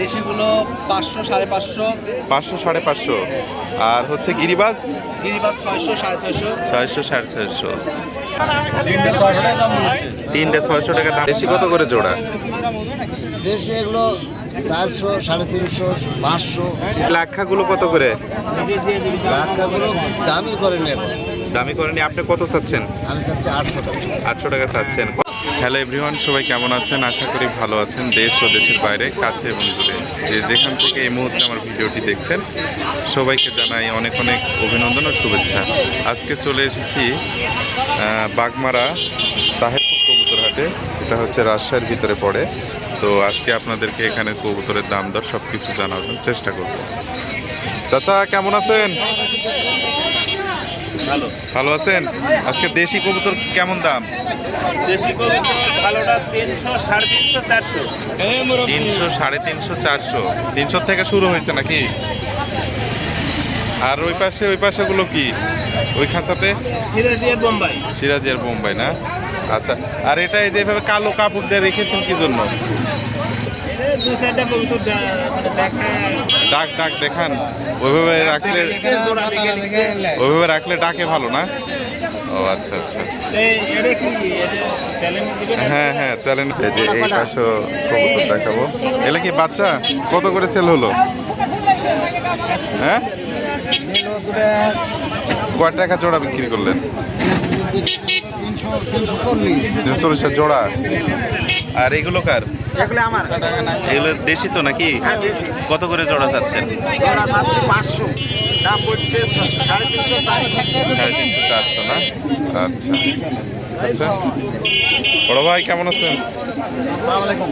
দেশিগুলো পাঁচশো সাড়ে পাঁচশো। পাঁচশো সাড়ে পাঁচশো। আর হচ্ছে গিরিবাজ গিরিবাস ছয়শো সাড়ে ছয়শো। ছয়শো সাড়ে ছয়শো। তিনটে ছয়শো টাকা দাম। দেশি কত করে জোড়া? দেশে এগুলো চারশো সাড়ে তিনশো পাঁচশো। লাক্ষাগুলো কত করে? লাক্ষাগুলো দামই করে দামি করেনি। আপনি কত চাচ্ছেন? আমি চাচ্ছি আটশো টাকা। আটশো টাকা চাচ্ছেন। হ্যালো এভরিওয়ান সবাই কেমন আছেন? আশা করি ভালো আছেন, দেশ ও দেশের বাইরে, কাছে এবং দূরে। যে যেখান থেকে এই মুহূর্তে আমার ভিডিওটি দেখছেন, সবাইকে জানাই অনেক অনেক অভিনন্দন ও শুভেচ্ছা। আজকে চলে এসেছি বাগমারা তাহেরপুর কবুতরহাটে। এটা হচ্ছে রাজশাহীর ভিতরে পড়ে। তো আজকে আপনাদেরকে এখানে কবুতরের দাম দর সব কিছু জানানোর চেষ্টা করব। চাচা, কেমন আছেন? ভালো। ভালো আছেন? আজকে দেশি কবুতর কেমন দাম? দেশি কবুতর ভালোটা তিনশো সাড়ে তিনশো চারশো। তিনশো সাড়ে তিনশো চারশো। তিনশো থেকে শুরু হয়েছে নাকি? আর ওই পাশে ওই পাশেগুলো কি? ওই খাঁচাতে? সিরাজিয়া বোম্বাই। সিরাজি বোম্বাই না? আচ্ছা আর এটা এই যে কালো কাপড় দিয়ে রেখেছেন কি জন্য? ডাক ডাক দেখান। ওইভাবে রাখলে ওইভাবে রাখলে ডাকে ভালো না? ও আচ্ছা আচ্ছা? হ্যাঁ হ্যাঁ চ্যালেঞ্জ এই যে এই পাশে কবুতর দেখাবো। এলে কি বাচ্চা? কত করে সেল হলো? হ্যাঁ? কয় টাকা জোড়া বিক্রি করলেন? তিনশো তিনশো চল্লিশ তিনশো চল্লিশের জোড়া। আর এগুলো কার? এগুলো আমার। এগুলো দেশি তো নাকি? হ্যাঁ কত করে জোড়া চাচ্ছেন? জোড়া যাচ্ছে পাঁচশো। দাম পড়ছে সাড়ে তিনশো সাড়ে তিনশো চারশো না? আচ্ছা। আচ্ছা। বড় ভাই কেমন আছেন? ওয়ালাইকুম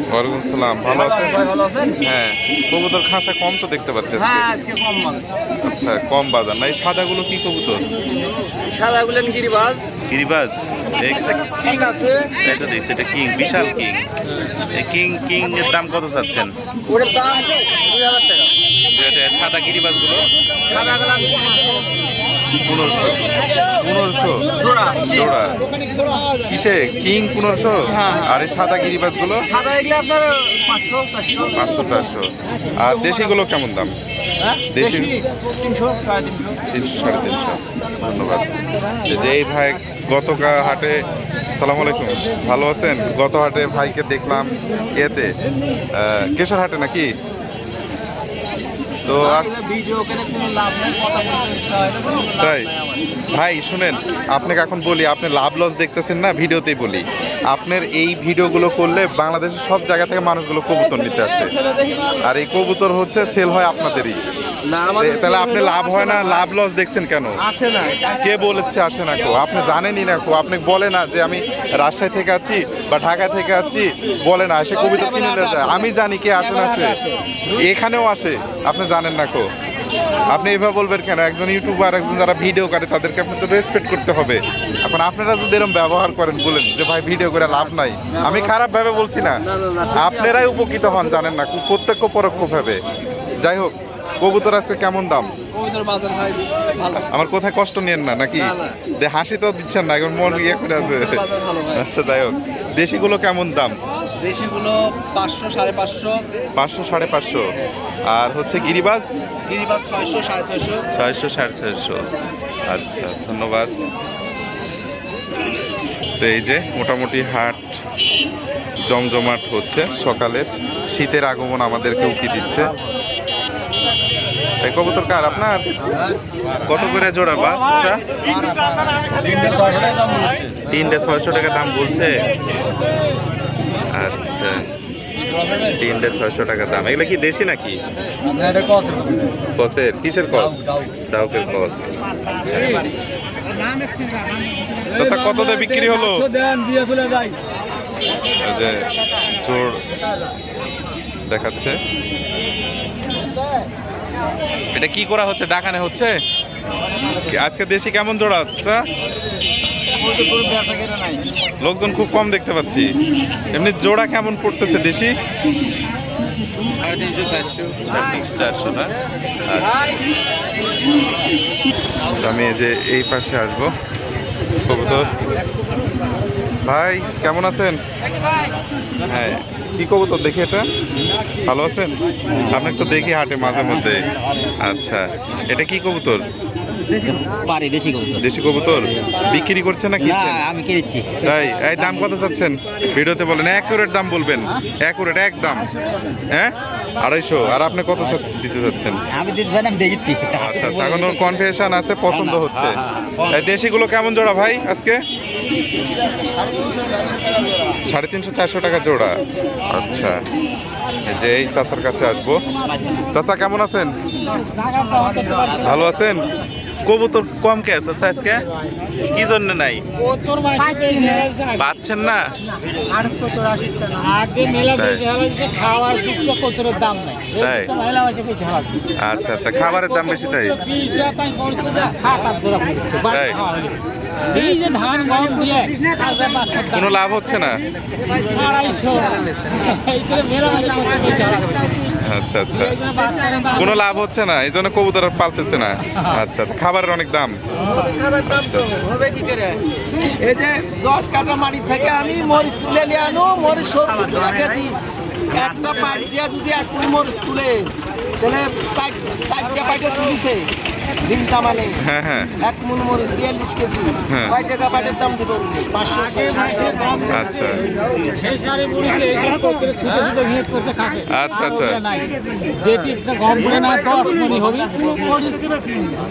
সালাম ভালো আছেন হ্যাঁ। কবুতর খাঁচা কম তো দেখতে পাচ্ছি। হ্যাঁ আচ্ছা কম বাজার। না এই সাদাগুলো কি কবুতর? সাদা গুলেন গিরিবাজ? গিরিবাজ? আছে। দেখতে এটা কিং বিশাল কিং। কিং কিং এর দাম কত চাচ্ছেন? ওটার দাম দুই হাজার টাকা। এটা সাদা গিরিবাজগুলো? সাদা গুলান পনেরোশো। পনেরোশো? জোড়া। জোড়া। কিসে? কিং পনেরোশো? হ্যাঁ, হ্যাঁ। আর এই সাদা পাঁচশো চারশো। আর কেমন দাম? হ্যাঁ? দেশি? তিনশো সাড়ে তিনশো। ধন্যবাদ। যে এই ভাই গত কা- হাটে সালাম আলাইকুম। ভালো আছেন? গত হাটে ভাইকে দেখলাম ইয়েতে কেশর হাটে নাকি? লাভ তাই? ভাই শুনেন আপনাকে এখন বলি আপনি লাভ লস দেখতেছেন না ভিডিওতেই বলি। আপনার এই ভিডিওগুলো করলে বাংলাদেশের সব জায়গা থেকে মানুষগুলো কবুতর নিতে আসে। আর এই কবুতর হচ্ছে সেল হয় আপনাদেরই। তাহলে আপনি লাভ হয় না? লাভ লস দেখছেন কেন? আসে না। কে বলেছে আসে না কো আপনি জানেনই না কো আপনি বলে না যে আমি রাজশাহী থেকে আছি বা ঢাকা থেকে আছি বলে না। এসে কবিতা কিনে আমি জানি কে আসে না আসে এখানেও আসে। আপনি জানেন না কো আপনি এভাবে বলবেন কেন? একজন ইউটিউবার একজন যারা ভিডিও করে তাদেরকে আপনি তো রেসপেক্ট করতে হবে। এখন আপনারা যদি এরকম ব্যবহার করেন বলেন যে ভাই ভিডিও করে লাভ নাই। আমি খারাপ ভাবে বলছি না। আপনারাই উপকৃত হন জানেন না প্রত্যক্ষ পরোক্ষ ভাবে যাই হোক। কবুতর আছে কেমন দাম? আমার কোথায় কষ্ট নেন না নাকি? হাসি তো দিচ্ছেন না এখন মন ইয়ে করে আছে। আচ্ছা যাই হোক। দেশিগুলো কেমন দাম? দেশিগুলো পাঁচশো সাড়ে পাঁচশো। পাঁচশো সাড়ে পাঁচশো। আর হচ্ছে গিরিবাজ? গিরিবাস ছয়শো সাড়ে ছয়শো। ছয়শো সাড়ে ছয়শো। আচ্ছা ধন্যবাদ। তো এই যে মোটামুটি হাট জমজমাট হচ্ছে। সকালের শীতের আগমন আমাদেরকে উকি দিচ্ছে। এই কবুতর কার আপনার? কত করে জোড়া বা? আচ্ছা। তিনটে ছয়শো টাকা দাম বলছে। আচ্ছা। তিনটে ছয়শো টাকা দাম। এগুলো কি দেশি নাকি? কসের। কিসের কস? ডাউকের কস। আচ্ছা কততে বিক্রি হলো? যে জোর দেখাচ্ছে। এটা কি করা হচ্ছে? ডাকানে হচ্ছে? আজকে দেশি কেমন জোড়া হচ্ছে? লোকজন খুব কম দেখতে পাচ্ছি। এমনি জোড়া কেমন পড়তেছে দেশি? চারশো। আচ্ছা। আমি যে এই পাশে আসব। ভাই, কেমন আছেন? হ্যাঁ। কি কবুতর দেখি এটা? ভালো আছেন? আপনি তো দেখি হাটে মাঝে মধ্যে। আচ্ছা এটা কি কবুতর? তোর দেশি কবুতর। দেশি কবুতর? বিক্রি করছেন না না কিনছেন? আমি কিনেছি। তাই এই দাম কত চাচ্ছেন? ভিডিওতে বলেন অ্যাকুরেট দাম বলবেন। অ্যাকুরেট এক দাম। হ্যাঁ? আড়াইশো। আর আপনি কত দিতে চাচ্ছেন? আমি দিতে চাই আমি দেখছি আচ্ছা আচ্ছা এখন কনফিউশন আছে পছন্দ হচ্ছে। হ্যাঁ, হ্যাঁ। দেশিগুলো কেমন জোড়া ভাই আজকে? সাড়ে তিনশো চারশো টাকা জোড়া। আচ্ছা যে এই চাচার কাছে আসব। চাচা কেমন আছেন? ভালো আছেন? কবুতর কম কে আছে আজকে কি জন্য নাই? পাচ্ছেন না। আচ্ছা আচ্ছা খাবারের দাম বেশি তাই? কোনো লাভ হচ্ছে না? আচ্ছা আচ্ছা। কোনো লাভ হচ্ছে না, এই জন্য কবুতর পালতেছে না। আচ্ছা আচ্ছা খাবারের অনেক দাম। হবে কি করে? এই যে দশ কাটা মাটি থেকে আমি মরিচ তুলে নিয়ে আনো, মরিচ সবজি একটা পাইপ দিয়ে যদি এক কুড়ি মরিচ তুলে তাহলে চার- চারটে পাইটে তুলিছে দিন কামালে হ্যাঁ হ্যাঁ। এক মুন মরিচ বিয়াল্লিশ কেজি। হ্যাঁ। কয় টাকা দাম দিব পাঁচশো। আচ্ছা। আচ্ছা, আচ্ছা। নাই। যেটি গম করে না দশ মনি হবে।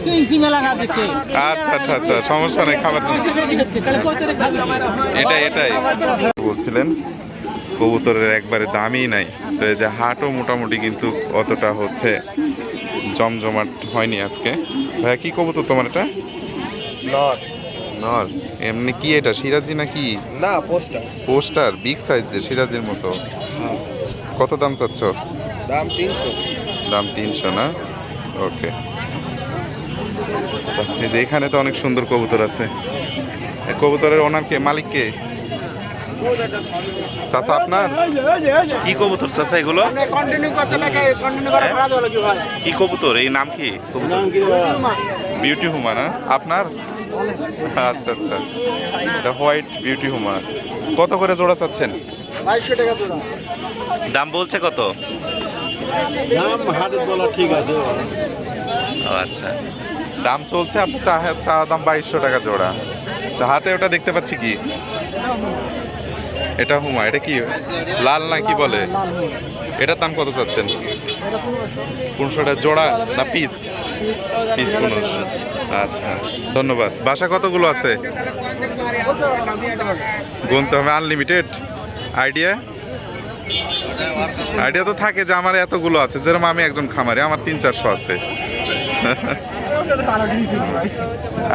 সিংসি মেলা খা দিচ্ছে। আচ্ছা আচ্ছা আচ্ছা। সমস্যা নেই খাবার এটাই এটাই। বলছিলেন কবুতরের একবারে দামই নাই। তো এই যে হাটও মোটামুটি কিন্তু অতটা হচ্ছে জমজমাট হয়নি আজকে। ভাইয়া কি কবুতর তোমার এটা? নর। নর। এমনি কি এটা সিরাজি নাকি? না পোস্টার। পোস্টার বিগ সাইজ যে সিরাজির মতো। কত দাম চাচ্ছ? দাম তিনশো। দাম তিনশো না? ওকে। এই যে এখানে তো অনেক সুন্দর কবুতর আছে। কবুতরের ওনার কে? মালিক কে চাচা আপনার? কি কবুতর চাচা এগুলো? ভাই কি কবুতর? এই নাম কি? বিউটি হুমা না আপনার? আচ্ছা আচ্ছা। এটা হোয়াইট বিউটি হুমা কত করে জোড়া চাচ্ছেন? দাম বলছে কত? দাম ঠিক আছে আচ্ছা। দাম চলছে আপনি চা চা দাম বাইশশো টাকা জোড়া। আচ্ছা হাতে ওটা দেখতে পাচ্ছি কি? এটা হুমা এটা কি? লাল না কি বলে? এটার দাম কত চাচ্ছেন? পনেরোশো। টাকা জোড়া না পিস? পিস। পনেরোশো। আচ্ছা ধন্যবাদ। বাসা কতগুলো আছে? গুনতে হবে আনলিমিটেড আইডিয়া আইডিয়া তো থাকে যে আমার এতগুলো আছে যেরকম আমি একজন খামারি আমার তিন চারশো আছে।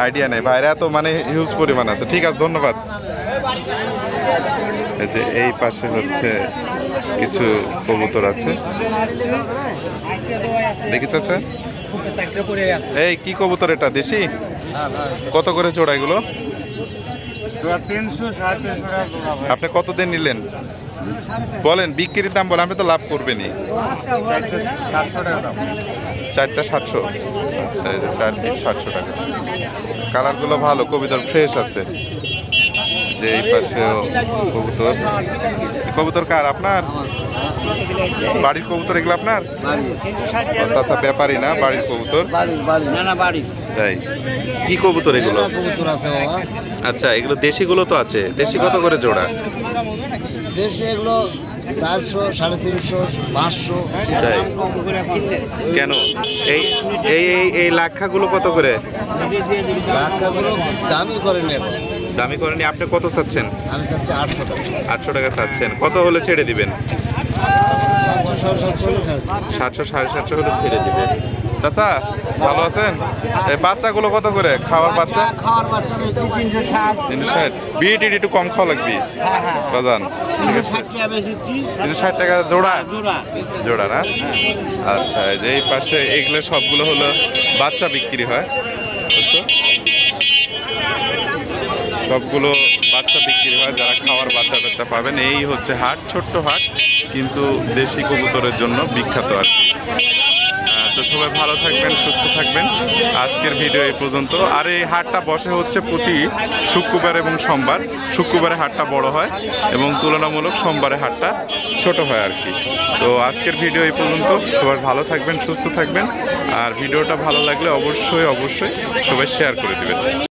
আইডিয়া নেই ভাইরা এত মানে হিউজ পরিমাণ আছে। ঠিক আছে ধন্যবাদ। এই যে এই পাশে হচ্ছে কিছু কবুতর আছে। আছে এই কি কবুতর এটা দেশি? কত করে জোড়া এগুলো? আপনি কত দিন নিলেন? বলেন বিক্রির দাম বলে আমি তো লাভ টাকা চারটা সাতশো? আচ্ছা চার সাতশো টাকা। কালারগুলো ভালো কবিতর ফ্রেশ আছে। যে এই পাশেও কবুতর। কবুতর কার আপনার? বাড়ির কবুতর এগুলো আপনার? আচ্ছা ব্যাপারই না বাড়ির কবুতর? তাই। কি কবুতর এগুলো? আচ্ছা এগুলো দেশিগুলো তো আছে। দেশি কত করে জোড়া? দেশে এগুলো চারশো সাড়ে তিনশো পাঁচশো। কেন? এই এই এই এই লাক্ষাগুলো কত করে? লাক্ষাগুলো দামই করে নেব। দামি করেনি আপনি কত চাচ্ছেন? আমি চাচ্ছি আটশো টাকা। আটশো টাকা চাচ্ছেন। কত হলে ছেড়ে দিবেন? সাতশো সাড়ে সাতশো হলে ছাড় দিবেন। চাচা ভালো আছেন? এই বাচ্চাগুলো কত করে? খাওয়ার বাচ্চা? তিনশো ষাট। বিট একটু কম খাওয়া লাগবে? বাজান ঠিক আছে। ষাট টাকা তিনশো ষাট টাকা জোড়া? জোড়া। জোড়া না? আচ্ছা এই পাশে এইগুলো সবগুলো হলো বাচ্চা বিক্রি হয়? সবগুলো বাচ্চা বিক্রি হয়, যারা খাওয়ার বাচ্চা টাচ্চা পাবেন। এই হচ্ছে হাট, ছোট্ট হাট, কিন্তু দেশি কবুতরের জন্য বিখ্যাত আর কি। তো সবাই ভালো থাকবেন, সুস্থ থাকবেন। আজকের ভিডিও এই পর্যন্ত। আর এই হাটটা বসে হচ্ছে প্রতি শুক্রবার এবং সোমবার। শুক্রবারে হাটটা বড় হয় এবং তুলনামূলক সোমবারে হাটটা ছোট হয় আর কি। তো আজকের ভিডিও এই পর্যন্ত। সবাই ভালো থাকবেন, সুস্থ থাকবেন। আর ভিডিওটা ভালো লাগলে অবশ্যই অবশ্যই সবাই শেয়ার করে দেবেন।